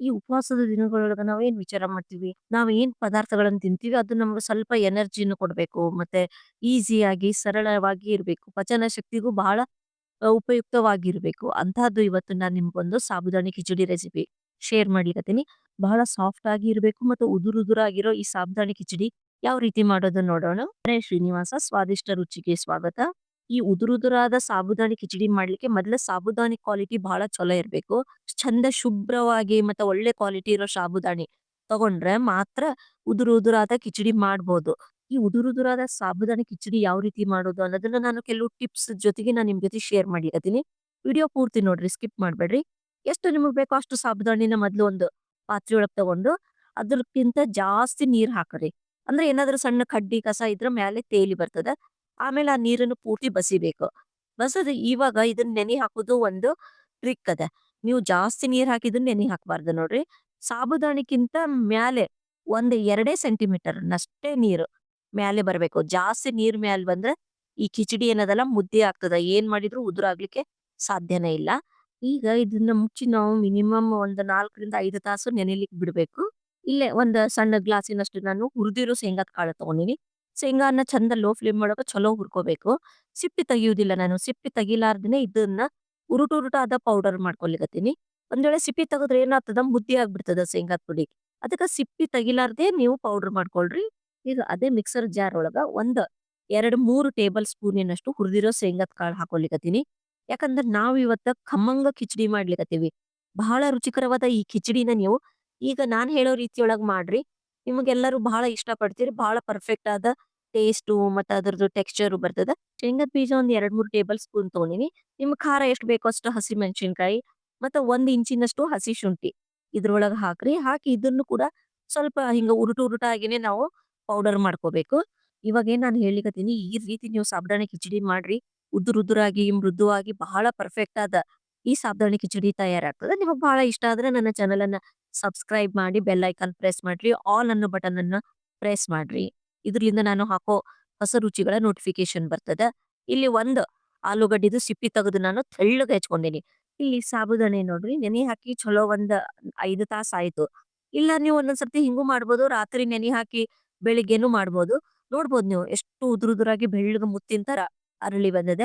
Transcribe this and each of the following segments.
ಈ ಉಪವಾಸದ ದಿನಗಳೊಳಗ ಏನ್ ವಿಚಾರ ಮಾಡ್ತೀವಿ, ನಾವ್ ಏನ್ ಪದಾರ್ಥಗಳನ್ನ ತಿಂತೀವಿ ಅದು ನಮ್ಗೆ ಸ್ವಲ್ಪ ಎನರ್ಜಿನು ಕೊಡ್ಬೇಕು. ಮತ್ತೆ ಈಸಿಯಾಗಿ ಸರಳವಾಗಿ ಇರ್ಬೇಕು. ಪಚನ ಶಕ್ತಿಗೂ ಬಹಳ ಉಪಯುಕ್ತವಾಗಿರ್ಬೇಕು. ಅಂತಹದ್ದು ಇವತ್ತು ನಾನ್ ನಿಮ್ಗೊಂದು ಸಾಬುದಾನಿ ಕಿಚಡಿ ರೆಸಿಪಿ ಶೇರ್ ಮಾಡ್ಲಿಕತ್ತೀನಿ. ಬಹಳ ಸಾಫ್ಟ್ ಆಗಿ ಇರ್ಬೇಕು ಮತ್ತು ಉದುರುದುರಾಗಿರೋ ಈ ಸಾಬುದಾನಿ ಕಿಚಡಿ ಯಾವ ರೀತಿ ಮಾಡೋದನ್ನ ನೋಡೋಣ. ಶ್ರೀನಿವಾಸ ಸ್ವಾದಿಷ್ಟ ರುಚಿಗೆ ಸ್ವಾಗತ. ಈ ಉದುರುದುರಾದ ಸಾಬುದಾನಿ ಕಿಚಡಿ ಮಾಡ್ಲಿಕ್ಕೆ ಮೊದ್ಲ ಸಾಬುದಾನಿ ಕ್ವಾಲಿಟಿ ಬಹಳ ಚಲೋ ಇರ್ಬೇಕು. ಚಂದ ಶುಭ್ರವಾಗಿ ಮತ್ತೆ ಒಳ್ಳೆ ಕ್ವಾಲಿಟಿ ಇರೋ ಸಾಬುದಾನಿ ತಗೊಂಡ್ರೆ ಮಾತ್ರ ಉದುರು ಉದುರಾದ ಕಿಚಡಿ ಮಾಡ್ಬೋದು. ಈ ಉದುರುದುರಾದ ಸಾಬುದಾನಿ ಕಿಚಡಿ ಯಾವ ರೀತಿ ಮಾಡೋದು ಅನ್ನೋದನ್ನ ನಾನು ಕೆಲವು ಟಿಪ್ಸ್ ಜೊತೆಗೆ ನಾನು ನಿಮ್ ಜೊತೆ ಶೇರ್ ಮಾಡ್ಲಿಕತ್ತೀನಿ. ವಿಡಿಯೋ ಪೂರ್ತಿ ನೋಡ್ರಿ ಸ್ಕಿಪ್ ಮಾಡ್ಬೇಡ್ರಿ. ಎಷ್ಟು ನಿಮಗ್ ಬೇಕೋ ಅಷ್ಟು ಸಾಬುದಾನಿನ ಮೊದ್ಲು ಒಂದು ಪಾತ್ರೆ ಒಳಗ್ ತಗೊಂಡು ಅದಕ್ಕಿಂತ ಜಾಸ್ತಿ ನೀರ್ ಹಾಕ್ರಿ. ಅಂದ್ರೆ ಏನಾದ್ರೂ ಸಣ್ಣ ಕಡ್ಡಿ ಕಸ ಇದ್ರ ಮೇಲೆ ತೇಲಿ ಬರ್ತದ. ಆಮೇಲೆ ಆ ನೀರನ್ನು ಪೂರ್ತಿ ಬಸಿಬೇಕು. ಬಸದು ಇವಾಗ ಇದನ್ನ ನೆನೆ ಹಾಕೋದು ಒಂದು ಟ್ರಿಕ್ ಅದ. ನೀವು ಜಾಸ್ತಿ ನೀರ್ ಹಾಕಿದನ್ನ ನೆನೆ ಹಾಕ್ಬಾರ್ದು ನೋಡ್ರಿ. ಸಾಬೂದಾನಿಕ್ಕಿಂತ ಮ್ಯಾಲೆ ಒಂದ್ ಎರಡೇ ಸೆಂಟಿಮೀಟರ್ ನಷ್ಟೇ ನೀರು ಮ್ಯಾಲೆ ಬರ್ಬೇಕು. ಜಾಸ್ತಿ ನೀರ್ ಮ್ಯಾಲೆ ಬಂದ್ರೆ ಈ ಕಿಚಡಿ ಏನದಲ್ಲ ಮುದ್ದೆ ಆಗ್ತದ. ಏನ್ ಮಾಡಿದ್ರು ಉದುರಾಗ್ಲಿಕ್ಕೆ ಸಾಧ್ಯನೇ ಇಲ್ಲ. ಈಗ ಇದನ್ನ ಮುಚ್ಚಿ ನಾವು ಮಿನಿಮಮ್ ಒಂದ್ ನಾಲ್ಕರಿಂದ ಐದು ತಾಸು ನೆನಿಲಿಕ್ ಬಿಡ್ಬೇಕು. ಇಲ್ಲೇ ಒಂದ್ ಸಣ್ಣ ಗ್ಲಾಸಿನಷ್ಟು ನಾನು ಹುರಿದಿರೋ ಶೇಂಗಾದ ಕಾಳು ತಗೊಂಡಿನಿ. ಶೇಂಗಾನ ಚಂದ ಲೋ ಫ್ಲೇಮ್ ಒಳಗ ಚಲೋ ಹುರ್ಕೋಬೇಕು. ಸಿಪ್ಪಿ ತೆಗಿಯುದಿಲ್ಲ ನಾನು. ಸಿಪ್ಪಿ ತೆಗಿಲಾರ್ದೇನೆ ಇದನ್ನ ಉರುಟು ಉರುಟಾದ ಪೌಡರ್ ಮಾಡ್ಕೊಲಿಕತ್ತೀನಿ. ಒಂದ್ ವೇಳೆ ಸಿಪ್ಪಿ ತೆಗದ್ರ ಏನಾಗ್ತದ ಮುದ್ದೆ ಆಗ್ಬಿಡ್ತದ ಶೇಂಗಾದ ಪುಡಿ. ಅದಕ್ಕ ಸಿಪ್ಪಿ ತೆಗಿಲಾರ್ದೆ ನೀವು ಪೌಡರ್ ಮಾಡ್ಕೊಳ್ರಿ. ಈಗ ಅದೇ ಮಿಕ್ಸರ್ ಜಾರ್ ಒಳಗ ಒಂದ್, ಎರಡ್, ಮೂರು ಟೇಬಲ್ ಸ್ಪೂನಿನಷ್ಟು ಹುರಿದಿರೋ ಶೇಂಗಾದ ಕಾಳು ಹಾಕೊಲಿಕತ್ತೀನಿ. ಯಾಕಂದ್ರೆ ನಾವ್ ಇವತ್ತ ಖಮ್ಮಂಗ ಕಿಚಡಿ ಮಾಡ್ಲಿಕತ್ತೀವಿ. ಬಹಳ ರುಚಿಕರವಾದ ಈ ಕಿಚಡಿನ ನೀವು ಈಗ ನಾನ್ ಹೇಳೋ ರೀತಿಯೊಳಗ್ ಮಾಡ್ರಿ. ನಿಮಗೆಲ್ಲರೂ ಬಹಳ ಇಷ್ಟ ಪಡ್ತೀರಿ. ಬಹಳ ಪರ್ಫೆಕ್ಟ್ ಆದ ಟೇಸ್ಟು ಮತ್ತೆ ಅದರದ್ದು ಟೆಕ್ಸ್ಚರ್ ಬರ್ತದ. ಶೇಂಗದ ಬೀಜ ಒಂದ್ ಎರಡ್ ಮೂರ್ ಟೇಬಲ್ ಸ್ಪೂನ್ ತಗೊಂಡಿನಿ. ನಿಮ್ಗ್ ಖಾರ ಎಷ್ಟ್ ಬೇಕೋ ಅಷ್ಟು ಹಸಿ ಮೆಣಸಿನಕಾಯಿ ಮತ್ತ ಒಂದ್ ಇಂಚಿನಷ್ಟು ಹಸಿ ಶುಂಠಿ ಇದ್ರೊಳಗೆ ಹಾಕ್ರಿ. ಹಾಕಿ ಇದನ್ನು ಕೂಡ ಸ್ವಲ್ಪ ಹಿಂಗ ಉರುಟು ಉರುಟಾಗಿನೇ ನಾವು ಪೌಡರ್ ಮಾಡ್ಕೋಬೇಕು. ಇವಾಗ ಏನ್ ನಾನ್ ಹೇಳಿಕತ್ತೀನಿ ಈ ರೀತಿ ನೀವು ಸಾಬ್ದಾಣಿ ಕಿಚಡಿ ಮಾಡ್ರಿ. ಉದುರುದುರಾಗಿ, ಮೃದುವಾಗಿ ಬಹಳ ಪರ್ಫೆಕ್ಟ್ ಆದ ಈ ಸಾಬ್ದಾಣಿ ಕಿಚಡಿ ತಯಾರಾಗ್ತದ. ನಿಮಗ್ ಬಹಳ ಇಷ್ಟ ಆದ್ರೆ ನನ್ನ ಚಾನೆಲ್ ಅನ್ನ ಸಬ್ಸ್ಕ್ರೈಬ್ ಮಾಡಿ ಬೆಲ್ ಐಕಾನ್ ಪ್ರೆಸ್ ಮಾಡ್ರಿ. ಆಲ್ ಅನ್ನೋ ಬಟನ್ ಅನ್ನ ಪ್ರೆಸ್ ಮಾಡ್ರಿ. ಇದ್ರಲಿಂದ ನಾನು ಹಾಕೋ ಹೊಸ ರುಚಿಗಳ ನೋಟಿಫಿಕೇಶನ್ ಬರ್ತದ. ಇಲ್ಲಿ ಒಂದು ಆಲೂಗಡ್ಡಿದು ಸಿಪ್ಪಿ ತೆಗೆದು ನಾನು ತೆಳ್ಳಗೆ ಹೆಚ್ಕೊಂಡೀನಿ. ಇಲ್ಲಿ ಸಾಬುದಾನೆ ನೋಡ್ರಿ, ನೆನೆ ಹಾಕಿ ಚಲೋ ಒಂದು ಐದು ತಾಸು ಆಯ್ತು. ಇಲ್ಲ ನೀವು ಒಂದೊಂದ್ಸರ್ತಿ ಹಿಂಗೂ ಮಾಡ್ಬೋದು. ರಾತ್ರಿ ನೆನೆ ಹಾಕಿ ಬೆಳಿಗ್ಗೆನು ಮಾಡ್ಬೋದು. ನೋಡ್ಬೋದು ನೀವು ಎಷ್ಟು ಉದುರುದುರಾಗಿ ಬೆಳ್ಳಗೆ ಮುತ್ತಿನ ತರ ಅರಳಿ ಬಂದದ.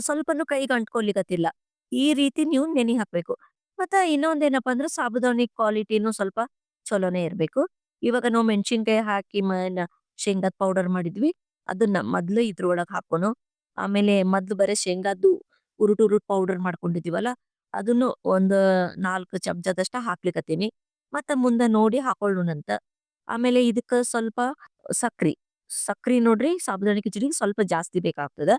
ಸ್ವಲ್ಪನು ಕೈಗೆ ಅಂಟ್ಕೊಲಿಕತ್ತಿಲ್ಲ. ಈ ರೀತಿ ನೀವು ನೆನೆ ಹಾಕ್ಬೇಕು. ಮತ್ತ ಇನ್ನೊಂದ್ ಏನಪ್ಪಾ ಅಂದ್ರ ಸಾಬುದಾನಿ ಕ್ವಾಲಿಟಿನೂ ಸ್ವಲ್ಪ ಚಲೋನೇ ಇರ್ಬೇಕು. ಇವಾಗ ನಾವು ಮೆಣಸಿನ್ಕಾಯಿ ಹಾಕಿ ಶೇಂಗಾದ್ ಪೌಡರ್ ಮಾಡಿದ್ವಿ. ಅದನ್ನ ಮೊದ್ಲು ಇದ್ರೊಳಗ್ ಹಾಕೋನು. ಆಮೇಲೆ ಮೊದ್ಲು ಬರೇ ಶೇಂಗಾದ್ದು ಉರುಟ್ ಉರುಟ್ ಪೌಡರ್ ಮಾಡ್ಕೊಂಡಿದೀವಲ್ಲ ಅದನ್ನು ಒಂದ್ ನಾಲ್ಕು ಚಮಚದಷ್ಟ ಹಾಕ್ಲಿಕತ್ತೀನಿ. ಮತ್ತ ಮುಂದ ನೋಡಿ ಹಾಕೊಳ್ಳೋಣಂತ ಆಮೇಲೆ ಇದಕ್ಕ ಸ್ವಲ್ಪ ಸಕ್ರಿ ಸಕ್ರಿ ನೋಡ್ರಿ ಸಾಬುದಾನ ಕಿಚಡಿ ಸ್ವಲ್ಪ ಜಾಸ್ತಿ ಬೇಕಾಗ್ತದ.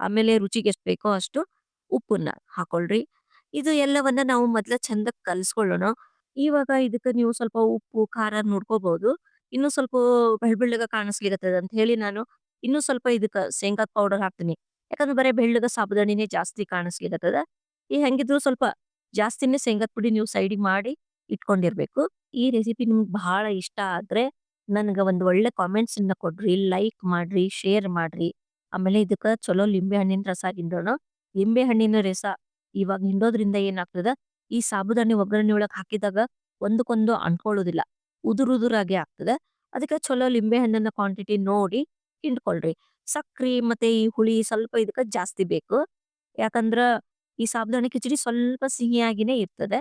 ಆಮೇಲೆ ರುಚಿಗೆ ಎಷ್ಟ್ ಬೇಕೋ ಅಷ್ಟು ಉಪ್ಪನ್ನ ಹಾಕೊಳ್ರಿ. ಇದು ಎಲ್ಲವನ್ನ ನಾವು ಮೊದ್ಲ ಚಂದ ಕಲ್ಸ್ಕೊಳ್ಳೋಣ ಇವಾಗ ಇದಕ್ಕ ನೀವು ಸ್ವಲ್ಪ ಉಪ್ಪು, ಖಾರ ನೋಡ್ಕೋಬಹುದು. ಇನ್ನು ಸ್ವಲ್ಪ ಬೆಳ್ಳ ಬೆಳ್ಳಗ ಕಾಣಿಸ್ಲಿಕತ್ತದ ಅಂತ ಹೇಳಿ ನಾನು ಇನ್ನು ಸ್ವಲ್ಪ ಇದಕ್ಕ ಶೇಂಗಾ ಪೌಡರ್ ಹಾಕ್ತೀನಿ. ಯಾಕಂದ್ರೆ ಬರೀ ಬೆಳ್ಳಗ ಸಾಬುದಾನಿನೇ ಜಾಸ್ತಿ ಕಾಣಿಸ್ಲಿಕತ್ತದ. ಈ ಹೆಂಗಿದ್ರು ಸ್ವಲ್ಪ ಜಾಸ್ತಿನೇ ಶೇಂಗಾದ ಪುಡಿ ನೀವು ಸೈಡಿಗೆ ಮಾಡಿ ಇಟ್ಕೊಂಡಿರ್ಬೇಕು. ಈ ರೆಸಿಪಿ ನಿಮ್ಗೆ ಬಹಳ ಇಷ್ಟ ಆದ್ರೆ ನನಗೆ ಒಂದ್ ಒಳ್ಳೆ ಕಾಮೆಂಟ್ಸ್ ಅನ್ನ ಕೊಡ್ರಿ. ಲೈಕ್ ಮಾಡ್ರಿ, ಶೇರ್ ಮಾಡ್ರಿ. ಆಮೇಲೆ ಇದಕ್ಕ ಚಲೋ ಲಿಂಬೆ ಹಣ್ಣಿನ ರಸ ಹಿಂಡೋಣ. ಲಿಂಬೆ ಹಣ್ಣಿನ ರಸ ಇವಾಗ ಹಿಂಡೋದ್ರಿಂದ ಏನಾಗ್ತದ ಈ ಸಾಬುದಾನಿ ಒಗ್ಗರಣೆ ಒಳಗ್ ಹಾಕಿದಾಗ ಒಂದಕ್ಕೊಂದು ಅಂಟ್ಕೊಳ್ಳುದಿಲ್ಲ. ಉದುರ್ ಉದುರಾಗಿ ಆಗ್ತದ. ಅದಕ್ಕೆ ಚಲೋ ಲಿಂಬೆ ಹಣ್ಣನ್ನ ಕ್ವಾಂಟಿಟಿ ನೋಡಿ ಹಿಂಡ್ಕೊಳ್ರಿ. ಸಕ್ರಿ ಮತ್ತೆ ಈ ಹುಳಿ ಸ್ವಲ್ಪ ಇದಕ್ಕ ಜಾಸ್ತಿ ಬೇಕು. ಯಾಕಂದ್ರ ಈ ಸಾಬ್ದಾಣಿ ಕಿಚಡಿ ಸ್ವಲ್ಪ ಸಿಹಿಯಾಗಿನೇ ಇರ್ತದೆ.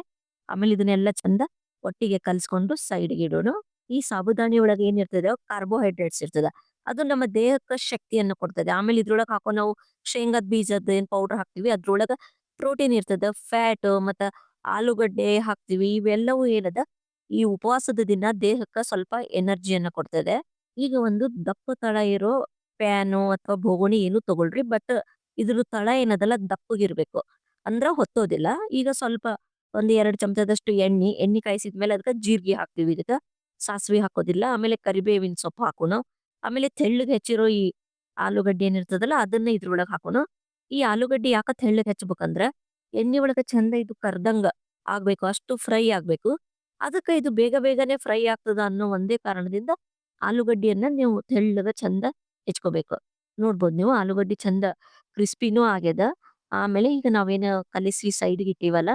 ಆಮೇಲೆ ಇದನ್ನೆಲ್ಲ ಚಂದ ಒಟ್ಟಿಗೆ ಕಲ್ಸ್ಕೊಂಡು ಸೈಡ್‌ಗೆ ಇಡೋಣ ಈ ಸಾಬುದಾನಿ ಒಳಗೆ ಏನಿರ್ತದೆ ಕಾರ್ಬೋಹೈಡ್ರೇಟ್ಸ್ ಇರ್ತದ. ಅದು ನಮ್ಮ ದೇಹಕ್ಕ ಶಕ್ತಿಯನ್ನು ಕೊಡ್ತದೆ. ಆಮೇಲೆ ಇದ್ರೊಳಗೆ ಹಾಕೋ ನಾವು ಶೇಂಗಾದ ಬೀಜದ ಏನ್ ಪೌಡರ್ ಹಾಕ್ತಿವಿ, ಅದ್ರೊಳಗ ಪ್ರೋಟೀನ್ ಇರ್ತದ. ಫ್ಯಾಟ್ ಮತ್ತ ಆಲೂಗಡ್ಡೆ ಹಾಕ್ತಿವಿ. ಇವೆಲ್ಲವೂ ಏನದ ಈ ಉಪವಾಸದ ದಿನ ದೇಹಕ್ಕ ಸ್ವಲ್ಪ ಎನರ್ಜಿಯನ್ನ ಕೊಡ್ತದೆ. ಈಗ ಒಂದು ದಪ್ಪ ತಳ ಇರೋ ಪ್ಯಾನು ಅಥವಾ ಬೋಗುಣಿ ಏನು ತಗೊಳ್ರಿ. ಬಟ್ ಇದ್ರ ತಳ ಏನದಲ್ಲ ದಪ್ಪಗಿರ್ಬೇಕು. ಅಂದ್ರ ಹೊತ್ತೋದಿಲ್ಲ. ಈಗ ಸ್ವಲ್ಪ ಒಂದ್ ಎರಡ್ ಚಮಚದಷ್ಟು ಎಣ್ಣಿ, ಎಣ್ಣಿ ಕಾಯ್ಸಿದ್ಮೇಲೆ ಅದಕ್ಕೆ ಜೀರಿಗೆ ಹಾಕ್ತಿವಿ ಇದಕ್ಕ. ಸಾಸಿವೆ ಹಾಕೋದಿಲ್ಲ. ಆಮೇಲೆ ಕರಿಬೇವಿನ ಸೊಪ್ಪು ಹಾಕೋಣ ಆಮೇಲೆ ತೆಳ್ಳಗ್ ಹೆಚ್ಚಿರೋ ಈ ಆಲೂಗಡ್ಡೆ ಏನಿರ್ತದಲ್ಲ ಅದನ್ನ ಇದ್ರೊಳಗೆ ಹಾಕೋಣ ಈ ಆಲೂಗಡ್ಡಿ ಯಾಕ ತೆಳ್ಳಗೆ ಹೆಚ್ಚಬೇಕಂದ್ರ ಎಣ್ಣಿ ಒಳಗ ಚಂದ ಇದು ಕರ್ದಂಗ ಆಗ್ಬೇಕು. ಅಷ್ಟು ಫ್ರೈ ಆಗ್ಬೇಕು. ಅದಕ್ಕ ಇದು ಬೇಗ ಬೇಗನೆ ಫ್ರೈ ಆಗ್ತದ ಅನ್ನೋ ಒಂದೇ ಕಾರಣದಿಂದ ಆಲೂಗಡ್ಡಿಯನ್ನ ನೀವು ತೆಳ್ಳಗ ಚಂದ ಹೆಚ್ಕೋಬೇಕು. ನೋಡ್ಬೋದು ನೀವು ಆಲೂಗಡ್ಡಿ ಚಂದ ಕ್ರಿಸ್ಪಿನೂ ಆಗ್ಯದ. ಆಮೇಲೆ ಈಗ ನಾವೇನ್ ಕಲಿಸಿ ಸೈಡ್‌ಗೆ ಇಟ್ಟಿವಲ್ಲ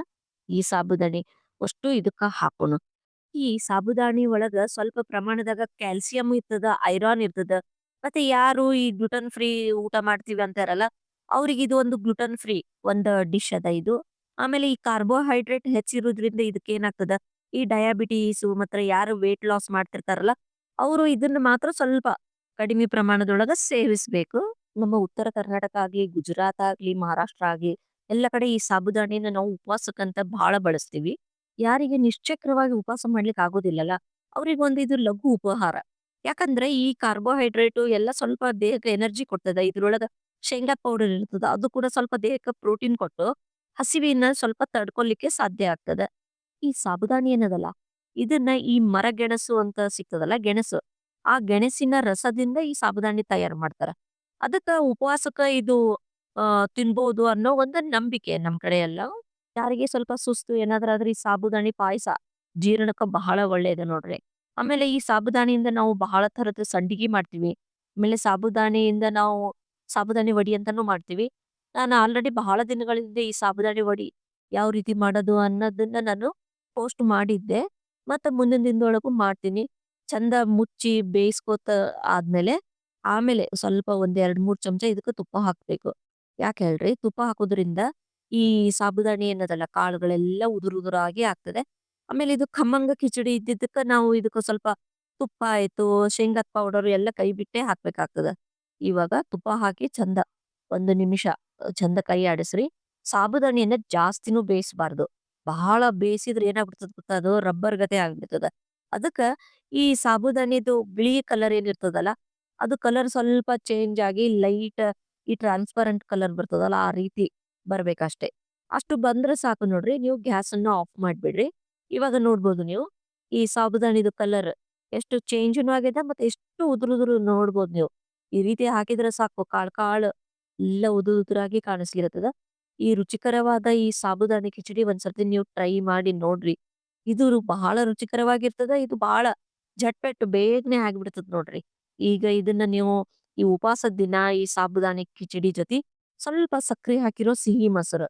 ಈ ಸಾಬುದಾಣಿ ಅಷ್ಟು ಇದಕ್ಕ ಹಾಕೋಣ ಈ ಸಾಬುದಾಣಿ ಒಳಗ ಸ್ವಲ್ಪ ಪ್ರಮಾಣದಾಗ ಕ್ಯಾಲ್ಸಿಯಂ ಇರ್ತದ, ಐರಾನ್ ಇರ್ತದ. ಮತ್ತೆ ಯಾರು ಈ ಗ್ಲುಟನ್ ಫ್ರೀ ಊಟ ಮಾಡ್ತೀವಿ ಅಂತಾರಲ್ಲ, ಅವ್ರಿಗೆ ಇದು ಒಂದು ಗ್ಲುಟನ್ ಫ್ರೀ ಒಂದು ಡಿಶ್ ಅದ ಇದು. ಆಮೇಲೆ ಈ ಕಾರ್ಬೋಹೈಡ್ರೇಟ್ ಹೆಚ್ಚಿರೋದ್ರಿಂದ ಇದಕ್ಕೇನಾಗ್ತದ, ಈ ಡಯಾಬಿಟೀಸು ಮಾತ್ರ ಯಾರು ವೇಟ್ ಲಾಸ್ ಮಾಡ್ತಿರ್ತಾರಲ್ಲ, ಅವರು ಇದನ್ನ ಮಾತ್ರ ಸ್ವಲ್ಪ ಕಡಿಮೆ ಪ್ರಮಾಣದೊಳಗ ಸೇವಿಸಬೇಕು ನಮ್ಮ ಉತ್ತರ ಕರ್ನಾಟಕ ಆಗ್ಲಿ, ಗುಜರಾತ್ ಆಗ್ಲಿ, ಮಹಾರಾಷ್ಟ್ರ ಆಗ್ಲಿ, ಎಲ್ಲ ಕಡೆ ಈ ಸಾಬುದಾಣಿನ ನಾವು ಉಪವಾಸಕ್ಕಂತ ಬಹಳ ಬಳಸ್ತೀವಿ. ಯಾರಿಗೆ ನಿಶ್ಚಕ್ರವಾಗಿ ಉಪವಾಸ ಮಾಡ್ಲಿಕ್ಕೆ ಆಗೋದಿಲ್ಲಲ್ಲ, ಅವ್ರಿಗೊಂದು ಇದು ಲಘು ಉಪಹಾರ. ಯಾಕಂದ್ರೆ ಈ ಕಾರ್ಬೋಹೈಡ್ರೇಟ್ ಎಲ್ಲ ಸ್ವಲ್ಪ ದೇಹಕ್ಕೆ ಎನರ್ಜಿ ಕೊಡ್ತದ. ಇದ್ರೊಳಗ ಶೇಂಗಾ ಪೌಡರ್ ಇರ್ತದ. ಅದು ಕೂಡ ಸ್ವಲ್ಪ ದೇಹಕ್ಕೆ ಪ್ರೋಟೀನ್ ಕೊಟ್ಟು, ಹಸಿವಿನ ಸ್ವಲ್ಪ ತಡ್ಕೊಲಿಕ್ಕೆ ಸಾಧ್ಯ ಆಗ್ತದ. ಈ ಸಾಬುದಾನಿ ಏನದಲ್ಲ, ಇದನ್ನ ಈ ಮರಗೆಣಸು ಅಂತ ಸಿಗ್ತದಲ್ಲ ಗೆಣಸು, ಆ ಗೆಣಸಿನ ರಸದಿಂದ ಈ ಸಾಬುದಾನಿ ತಯಾರು ಮಾಡ್ತಾರ. ಅದಕ್ಕ ಉಪವಾಸಕ ಇದು ಆ ತಿನ್ಬಹುದು ಅನ್ನೋ ಒಂದು ನಂಬಿಕೆ ನಮ್ ಕಡೆ ಎಲ್ಲ. ಯಾರಿಗೆ ಸ್ವಲ್ಪ ಸುಸ್ತು ಏನಾದ್ರೂ ಆದ್ರೆ ಈ ಸಾಬುದಾನಿ ಪಾಯಸ ಜೀರ್ಣಕ್ಕ ಬಹಳ ಒಳ್ಳೇದು ನೋಡ್ರಿ. ಆಮೇಲೆ ಈ ಸಾಬುದಾನಿಯಿಂದ ನಾವು ಬಹಳ ತರದ ಸಂಡಿಗೆ ಮಾಡ್ತೀವಿ. ಆಮೇಲೆ ಸಾಬುದಾನಿಯಿಂದ ನಾವು ಸಾಬುದಾನಿ ವಡಿ ಅಂತಾನು ಮಾಡ್ತೀವಿ. ನಾನು ಆಲ್ರೆಡಿ ಬಹಳ ದಿನಗಳಿಂದ ಈ ಸಾಬುದಾನಿ ವಡಿ ಯಾವ ರೀತಿ ಮಾಡೋದು ಅನ್ನೋದನ್ನ ನಾನು ಪೋಸ್ಟ್ ಮಾಡಿದ್ದೆ. ಮತ್ತೆ ಮುಂದಿನ ದಿನದೊಳಗೂ ಮಾಡ್ತೀನಿ. ಚಂದ ಮುಚ್ಚಿ ಬೇಯಿಸ್ಕೋತ ಆದ್ಮೇಲೆ, ಆಮೇಲೆ ಸ್ವಲ್ಪ ಒಂದ್ 2, 3 ಚಮಚ ಇದಕ್ಕೆ ತುಪ್ಪ ಹಾಕ್ಬೇಕು. ಯಾಕೆ ಹೇಳ್ರಿ? ತುಪ್ಪ ಹಾಕೋದ್ರಿಂದ ಈ ಸಾಬುದಾಣಿ ಏನದಲ್ಲ ಕಾಳುಗಳೆಲ್ಲ ಉದುರ್ ಉದುರಾಗಿ ಆಗ್ತದೆ. ಆಮೇಲೆ ಇದು ಖಮ್ಮಂಗ ಕಿಚಡಿ ಇದ್ದಿದ್ದಕ್ಕ ನಾವು ಇದಕ್ಕೆ ಸ್ವಲ್ಪ ತುಪ್ಪ ಆಯ್ತು, ಶೇಂಗಾದ ಪೌಡರ್ ಎಲ್ಲ ಕೈ ಬಿಟ್ಟೇ ಹಾಕ್ಬೇಕಾಗ್ತದ. ಇವಾಗ ತುಪ್ಪ ಹಾಕಿ ಚಂದ ಒಂದು ನಿಮಿಷ ಚಂದ ಕೈ ಆಡಿಸ್ರಿ. ಸಾಬುದಾನಿಯನ್ನ ಜಾಸ್ತಿನೂ ಬೇಯಿಸ್ಬಾರ್ದು. ಬಹಳ ಬೇಯಿಸಿದ್ರೆ ಏನಾಗ್ಬಿಡ್ತದ ಗೊತ್ತಾ ಅದು ರಬ್ಬರ್ ಗತೆ ಆಗ್ಬಿಡ್ತದ. ಅದಕ್ಕ ಈ ಸಾಬುದಾನಿದು ಬಿಳಿ ಕಲರ್ ಏನಿರ್ತದಲ್ಲ, ಅದು ಕಲರ್ ಸ್ವಲ್ಪ ಚೇಂಜ್ ಆಗಿ ಲೈಟ್ ಈ ಟ್ರಾನ್ಸ್‌ಪರೆಂಟ್ ಕಲರ್ ಬರ್ತದಲ್ಲ, ಆ ರೀತಿ ಬರ್ಬೇಕಷ್ಟೇ. ಅಷ್ಟು ಬಂದ್ರೆ ಸಾಕು ನೋಡ್ರಿ. ನೀವು ಗ್ಯಾಸ್ ಅನ್ನ ಆಫ್ ಮಾಡ್ಬಿಡ್ರಿ. ಇವಾಗ ನೋಡ್ಬೋದು ನೀವು, ಈ ಸಾಬುದಾನಿದು ಕಲರ್ ಎಷ್ಟು ಚೇಂಜ್ನು ಆಗಿದೆ ಮತ್ತೆ ಎಷ್ಟು ಉದುರುದ್ರು ಉದುರು ನೋಡ್ಬೋದು ನೀವು. ಈ ರೀತಿ ಹಾಕಿದ್ರೆ ಸಾಕು ಕಾಳ್ ಕಾಳು ಎಲ್ಲ ಉದುರ್ ಉದುರಾಗಿ ಕಾಣಿಸ್ಲಿಕತ್ತದ. ಈ ರುಚಿಕರವಾದ ಈ ಸಾಬುದಾನಿ ಕಿಚಡಿ ಒಂದ್ಸರ್ತಿ ನೀವು ಟ್ರೈ ಮಾಡಿ ನೋಡ್ರಿ. ಇದು ಬಹಳ ರುಚಿಕರವಾಗಿರ್ತದ. ಇದು ಬಹಳ ಝಟ್‌ಪಟ್ ಬೇಗನೆ ಆಗ್ಬಿಡ್ತದ ನೋಡ್ರಿ. ಈಗ ಇದನ್ನ ನೀವು ಈ ಉಪವಾಸದ್ ದಿನ ಈ ಸಾಬುದಾನಿ ಕಿಚಡಿ ಜೊತಿ ಸ್ವಲ್ಪ ಸಕ್ಕರೆ ಹಾಕಿರೋ ಸಿಹಿ ಮೊಸರು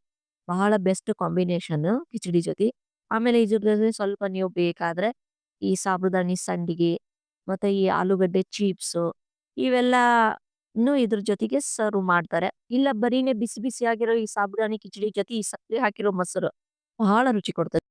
ಬಹಳ ಬೆಸ್ಟ್ ಕಾಂಬಿನೇಷನ್ ಕಿಚಡಿ ಜೊತಿ. ಆಮೇಲೆ ಇದ್ರ ಸ್ವಲ್ಪ ನೀವು ಬೇಕಾದ್ರೆ ಈ ಸಾಬುದಾನಿ ಸಂಡಿಗೆ, ಮತ್ತೆ ಈ ಆಲೂಗಡ್ಡೆ ಚೀಪ್ಸು ಇವೆಲ್ಲನು ಇದ್ರ ಜೊತೆಗೆ ಸರ್ವ್ ಮಾಡ್ತಾರೆ. ಇಲ್ಲ ಬರೀನೆ ಬಿಸಿ ಬಿಸಿ ಆಗಿರೋ ಈ ಸಾಬುದಾನಿ ಕಿಚಡಿ ಜೊತೆ ಈ ಹಾಕಿರೋ ಮೊಸರು ಬಹಳ ರುಚಿ ಕೊಡ್ತದೆ.